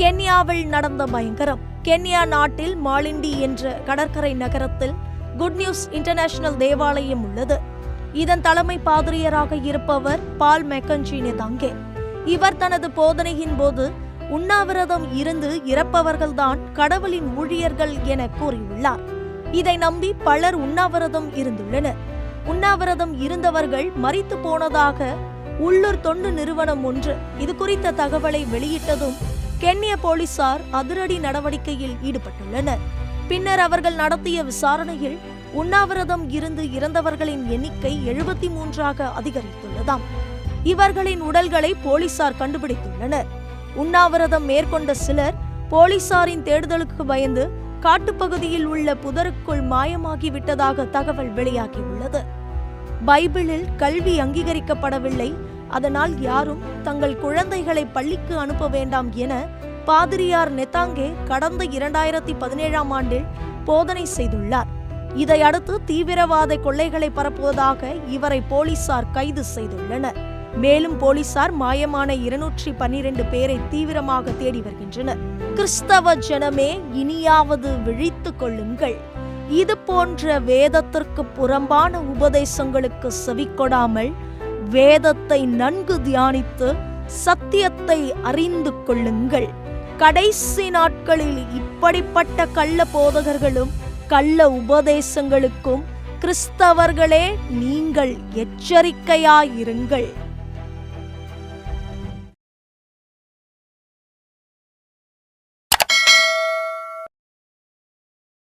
கென்யாவில் நடந்த பயங்கரம். கென்யா நாட்டில் மாலிண்டி என்ற கடற்கரை நகரத்தில் குட் நியூஸ் இன்டர்நேஷனல் தேவாலயம் உள்ளது. இதன் தலைமை பாதிரியராக இருப்பவர் பால் மெக்கன்ஜி தங்கே இவர் தனது போதனையின் போது உண்ணாவிரதம் இருந்து இறப்பவர்கள்தான் கடவுளின் ஊழியர்கள் என கூறியுள்ளார். இதை நம்பி பலர் உண்ணாவிரதம் இருந்துள்ளனர். உண்ணாவிரதம் இருந்தவர்கள் மறித்து போனதாக உள்ளூர் தொண்டு நிறுவனம் ஒன்று இது குறித்த தகவலை வெளியிட்டதும் கென்ய போலீசார் அதிரடி நடவடிக்கையில் ஈடுபட்டுள்ளனர். பின்னர் அவர்கள் நடத்திய விசாரணையில் உண்ணாவிரதம் இருந்து இறந்தவர்களின் எண்ணிக்கை எழுபத்தி மூன்றாக அதிகரித்துள்ளதாம். இவர்களின் உடல்களை போலீசார் கண்டுபிடித்துள்ளனர். உண்ணாவிரதம் மேற்கொண்ட சிலர் போலீசாரின் தேடுதலுக்கு பயந்து காட்டுப்பகுதியில் உள்ள புதருக்குள் மாயமாகி விட்டதாக தகவல் வெளியாகியுள்ளது. பைபிளில் கல்வி அங்கீகரிக்கப்படவில்லை. அதனால் யாரும் தங்கள் குழந்தைகளை பள்ளிக்கு அனுப்ப வேண்டாம் என பாதிரியார் நெத்தாங்கே கடந்த இரண்டாயிரத்தி பதினேழாம் ஆண்டில் போதனை செய்துள்ளார். இதையடுத்து தீவிரவாத கொள்ளைகளை பரப்புவதாக இவரை போலீசார் கைது செய்துள்ளனர். மேலும் போலீசார் மாயமான இருநூற்றி பன்னிரண்டு பேரை தீவிரமாக தேடி வருகின்றனர். கிறிஸ்தவ ஜனமே இனியாவது விழித்துக் கொள்ளுங்கள். இது போன்ற வேதத்திற்கு புறம்பான உபதேசங்களுக்கு செவிக்கொடாமல் வேதத்தை நன்கு தியானித்து சத்தியத்தை அறிந்து கொள்ளுங்கள். கடைசி நாட்களில் இப்படிப்பட்ட கள்ள போதகர்களும் கள்ள உபதேசங்களுக்கும் கிறிஸ்தவர்களே நீங்கள் எச்சரிக்கையாயிருங்கள்.